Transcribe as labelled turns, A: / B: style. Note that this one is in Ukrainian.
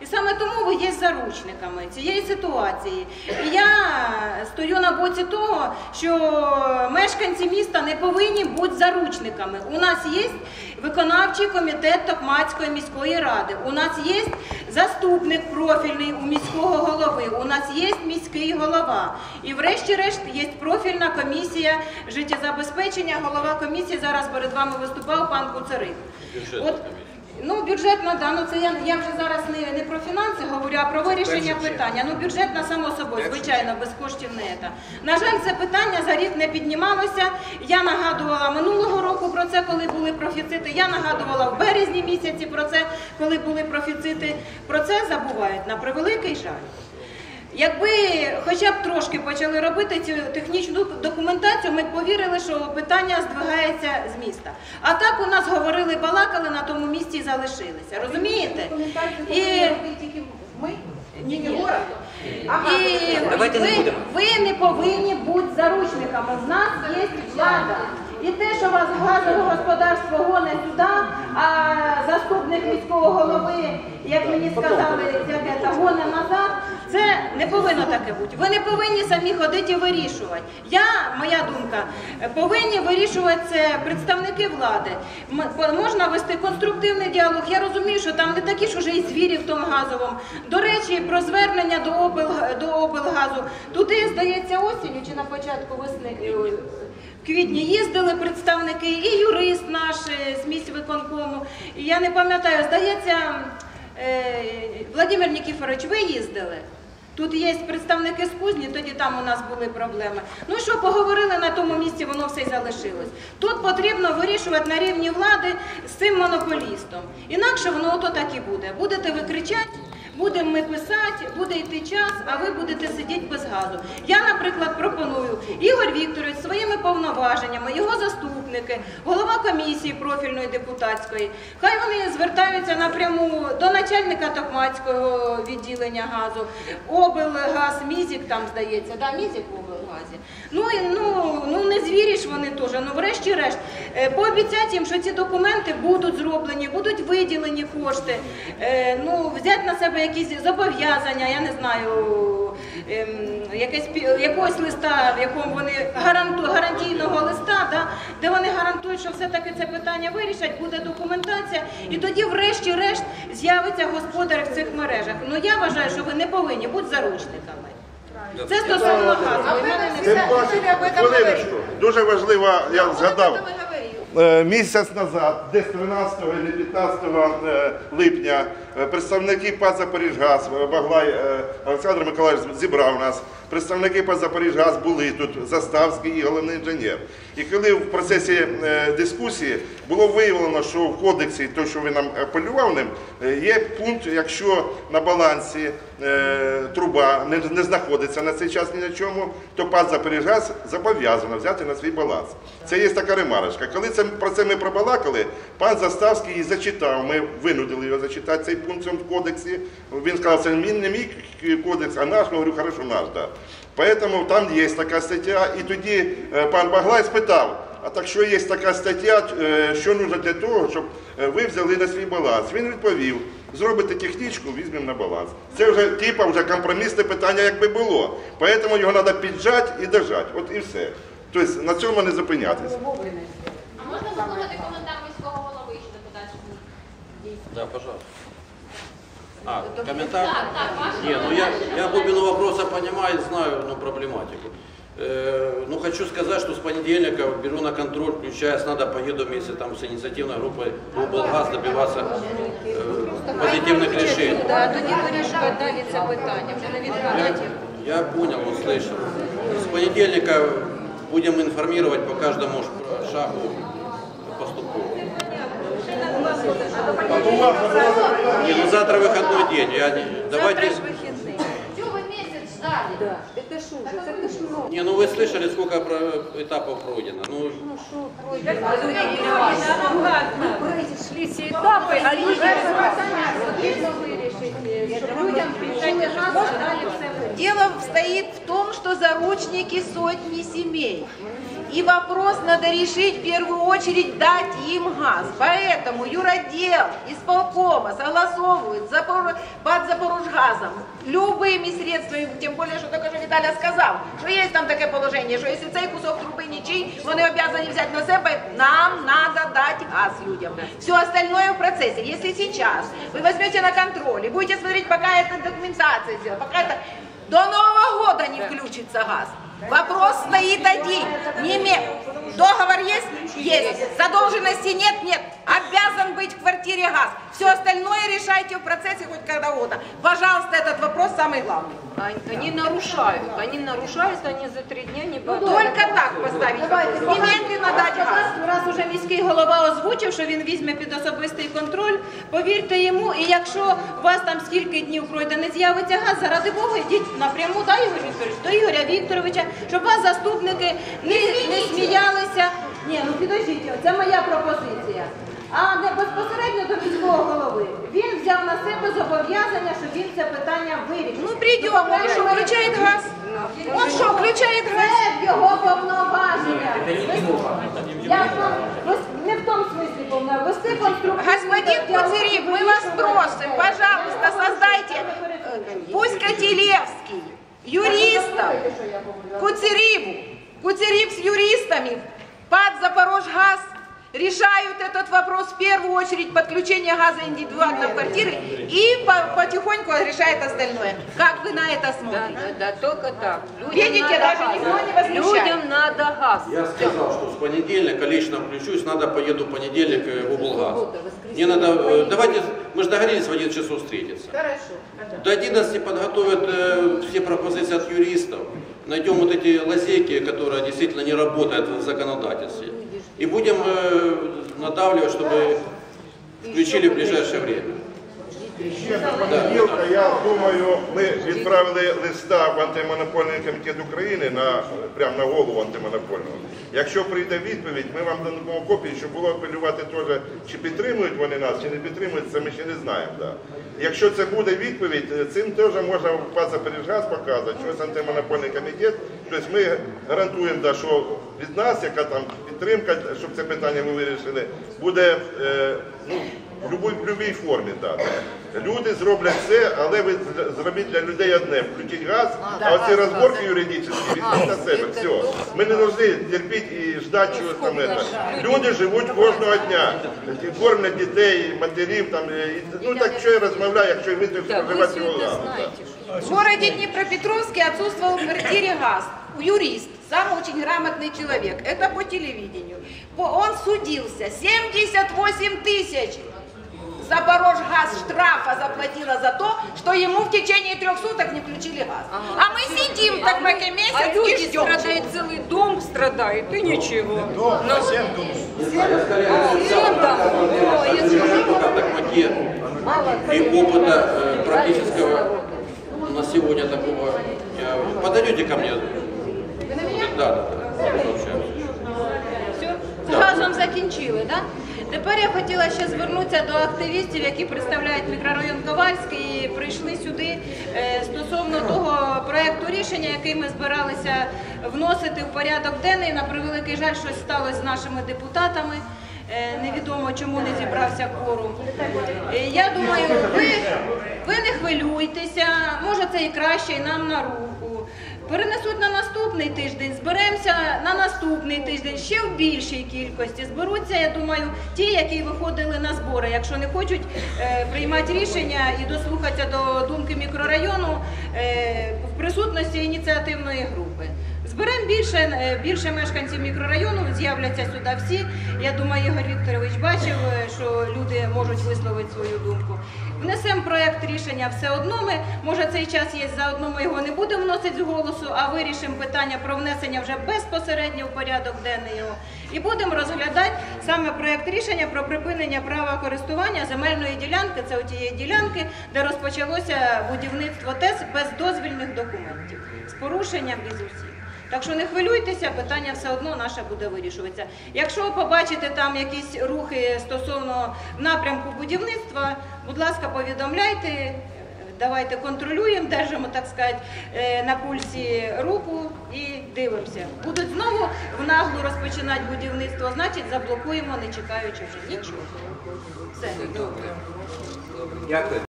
A: І саме тому ви є заручниками цієї ситуації. І я стою на боці того, що мешканці міста не повинні бути заручниками. У нас є виконавчий комітет Токмацької міської ради. У нас є заступник профільний у міського голови. У нас є міський голова. І врешті-решт є профільна комісія життєзабезпечення. Голова комісії зараз перед вами виступав пан Куцарик. От. Ну, бюджетна, да, ну це я, я вже зараз не, не про фінанси говорю, а про вирішення питання. Ну, бюджетна, само собою, звичайно, без коштів не це. На жаль, це питання за рік не піднімалося. Я нагадувала минулого року про це, коли були профіцити. Я нагадувала в березні місяці про це, коли були профіцити. Про це забувають на превеликий жаль. Якби хоча б трошки почали робити цю технічну документацію, ми б повірили, що питання здвигається з міста. А так у нас говорили, балакали на тому місці і залишилися. Розумієте? І,
B: ми,
A: Ні, ні.
B: город.
A: і
C: Давайте не
A: ви,
C: будемо.
A: ви не повинні бути заручниками. В нас є влада. І те, що вас газове господарство гоне сюди, а заступник міського голови, як мені сказали, гоне назад, це не повинно таке бути. Ви не повинні самі ходити і вирішувати. Я, моя думка, повинні вирішувати це представники влади. М- Можна вести конструктивний діалог. Я розумію, що там не такі ж уже і звірі в тому газовому. До речі, про звернення до обл до облгазу. Туди, здається, осінню чи на початку весни. е, В квітні їздили представники, і юрист наш е, з місць виконкому. Я не пам'ятаю, здається, е, Владимир Нікіфорович, ви їздили? Тут є представники з кузні, тоді там у нас були проблеми. Ну що, поговорили на тому місці, воно все й залишилось. Тут потрібно вирішувати на рівні влади з цим монополістом. Інакше воно ото так і буде. Будете ви кричати, будемо ми писати, буде йти час, а ви будете сидіти без газу. Я, наприклад, пропоную Ігор Вікторович своїми повноваженнями, його заступники, голова комісії профільної депутатської. Хай вони звертаються напряму до начальника Токмацького відділення газу, облгаз, Мізік там здається, да, Мізік в облгазі. Ну і ну, ну не звіриш вони теж. Ну врешті-решт е, пообіцяти їм, що ці документи будуть зроблені, будуть виділені кошти. Е, ну взяти на себе якісь зобов'язання, я не знаю. ем, Якесь якогось листа, в якому вони гаранту, гарантійного листа, да, де вони гарантують, що все-таки це питання вирішать, буде документація, і тоді, врешті-решт, з'явиться господар в цих мережах. Ну я вважаю, що ви не повинні бути заручниками. Це стосовно газу. І в мене не
B: Тим
A: все.
B: паче,
D: Хвилиночку, дуже важливо, я згадав. Місяць назад, десь 13 чи 15 е, липня, е, представники ПАД «Запоріжгаз», е, Баглай е, Олександр Миколаївич зібрав нас. Представники ПАД «Запоріжгаз» були тут, Заставський і головний інженер. І коли в процесі е, дискусії було виявлено, що в кодексі, то, що ви нам апелював ним, е, є пункт, якщо на балансі е, труба не, знаходиться на цей час ні на чому, то ПАД «Запоріжгаз» зобов'язано взяти на свій баланс. Це є така ремарочка. Коли це, про це ми пробалакали, пан Заставський її зачитав, ми винудили його зачитати цей пункт в кодексі. Він сказав, це мій- не мій кодекс, а наш. Ми говорю, хорошо, наш, да. Поэтому там є така стаття, і тоді е, пан Баглай спитав, а так що є така стаття, е, що потрібно для того, щоб е, ви взяли на свій баланс? Він відповів, зробите технічку, візьмемо на баланс. Це вже типа вже компромісне питання, якби було. Поэтому його треба піджати і держати. От і все. Тобто на цьому не зупинятися.
E: А можна послухати коментар міського голови щодо подальших дій?
C: Да, пожалуйста. А, комментарий?
E: Так, так, ваш
C: Не, ну я, я глубину вопроса понимаю, знаю ну, проблематику. Э, ну, хочу сказать, что с понедельника беру на контроль, включая с надо, поеду вместе там с инициативной группой в облгаз добиваться э, позитивных решений.
A: Да, тоді вирішувати далі це питання, вже не відкладати.
C: Я понял, услышал. С понедельника будем информировать по каждому ш- шагу поступово. Не, ну завтра выходной день. Я не... Давайте...
E: Цього місяць ждали.
B: Это что же, это ж много.
C: Не, ну вы слышали, сколько про- этапов пройдено. Ну,
B: Пройшли всі етапи, а люди...
A: Людям піджили газ, а далі все вирішить.
B: Дело стоит в том, что заручники сотни семей. И вопрос надо решить в первую очередь дать им газ. Поэтому юродел исполкома согласовывает Запор... под Запорожгазом любыми средствами, тем более, что только что Виталя сказал, что есть там такое положение, что если цей кусок труби ничий, вони обязаны взять на себя, нам надо дать газ людям. Все остальное в процессе. Если сейчас вы возьмете на контроль и будете смотреть, пока эта документация сделана, пока это до Нового года газ. Вопрос стоит один. Не ме- Договор есть? Есть. Задолженности нет? Нет. Обязан быть в квартире газ. Все остальное решайте в процессе хоть когда угодно. Пожалуйста, этот вопрос самый главный.
F: Они, они нарушают, они нарушают, они за три дня не будут.
B: Только так поставить вопрос. Немедленно дать газ.
A: Раз, уже міський голова озвучив, що він візьме під особистий контроль, повірте йому, і якщо у вас там скільки днів пройде, не з'явиться газ, заради Бога, йдіть напряму до Ігоря Вікторовича, до Ігоря Вікторовича, щоб вас заступники не, не сміялися. Ні, ну підождіть, це моя пропозиція. А не безпосередньо до міського голови. Він взяв на себе зобов'язання, що він це питання вирішить.
B: Ну, придем, он что, включает газ? Он что, включает газ?
A: Це його повноваження. Я не в тому смислі повноваження, вести
B: Господин мы
A: вирішувати
B: вас
A: питання.
B: просим, пожалуйста, создайте, э, пусть Котелевский, юристов, Куцереву, Куцерив с юристами решают этот вопрос в первую очередь подключение газа индивидуально в квартиры и по- потихоньку решает остальное. Как вы на это
F: Да,
B: смотрите?
F: да, да, только так. Людям
B: Видите,
F: надо
B: даже
F: газ.
B: никто не возмущает.
F: Людям надо газ.
C: Я сказал, что с понедельника лично включусь, надо поеду в понедельник э, в облгаз. Мне надо, э, давайте, мы же договорились в 11 часов встретиться. До 11 подготовят э, все пропозиции от юристов, найдем вот эти лазейки, которые действительно не работают в законодательстве. И будем э, надавливать, чтобы включили в ближайшее время.
D: Ще до понеділка, я думаю, ми відправили листа в антимонопольний комітет України на прямо на голову антимонопольного. Якщо прийде відповідь, ми вам дамо копії, щоб було апелювати теж, чи підтримують вони нас, чи не підтримують, це ми ще не знаємо. Да. Якщо це буде відповідь, цим теж можна в ПАЗ «Запоріжгаз» показати, що антимонопольний комітет. Тобто ми гарантуємо, да, що від нас, яка там підтримка, щоб це питання ми вирішили, буде е, ну, в любой- в будь-якій формі. Да. Люди зроблять все, але ви з- зробіть для людей одне, включіть газ, а оці розборки юридичні візьміть на себе. Все. Ми не повинні терпіти і ждати чогось там. это. Люди живуть кожного дня, кормлять дітей, матерів. Там, і- ну так що я розмовляю, якщо і ми тут
F: Да, вы
D: споживати
F: все
D: цього
F: это
D: газу.
F: знаете.
D: да.
B: В городе Днепропетровске отсутствовал в квартире газ. Юрист, сам очень грамотный человек. Это по телевидению. По- Он судился. 78 тысяч Запорожгаз штрафа заплатила за то, что ему в течение трех суток не включили газ. Ага. А мы сидим а так мы,
F: как и
B: месяц а
F: люди
B: ждем.
F: страдает, целый дом страдает, и ничего.
C: Дом, Но...
F: всем
C: дом. И опыта э, практического на сегодня такого. Подойдете ко мне? Вы на меня? Да, да, да.
A: Все? З газом закінчили, так? Да? Тепер я хотіла ще звернутися до активістів, які представляють мікрорайон Ковальський і прийшли сюди е, стосовно того проекту рішення, який ми збиралися вносити в порядок денний. На превеликий жаль, щось сталося з нашими депутатами. Е, Невідомо, чому не зібрався кворум. Е, Я думаю, ви, ви не хвилюйтеся, може це і краще, і нам на руку. Перенесуть на наступний тиждень, зберемося на наступний тиждень ще в більшій кількості. Зберуться, я думаю, ті, які виходили на збори, якщо не хочуть е, приймати рішення і дослухатися до думки мікрорайону е, в присутності ініціативної групи. Зберемо більше, е, більше мешканців мікрорайону, з'являться сюди всі. Я думаю, Ігор Вікторович бачив, е, що люди можуть висловити свою думку. Внесемо проект рішення все одно. Ми може цей час є заодно. Ми його не будемо вносити з голосу, а вирішимо питання про внесення вже безпосередньо в порядок денний його. І будемо розглядати саме проект рішення про припинення права користування земельної ділянки. Це тієї ділянки, де розпочалося будівництво ТЕС без дозвільних документів з порушенням із усіх. Так що не хвилюйтеся, питання все одно наше буде вирішуватися. Якщо побачите там якісь рухи стосовно напрямку будівництва, будь ласка, повідомляйте. давайте контролюємо, держимо, так сказати, е, на пульсі руку і дивимося. Будуть знову в наглу розпочинати будівництво, значить заблокуємо, не чекаючи вже нічого. Все.
G: Дякую.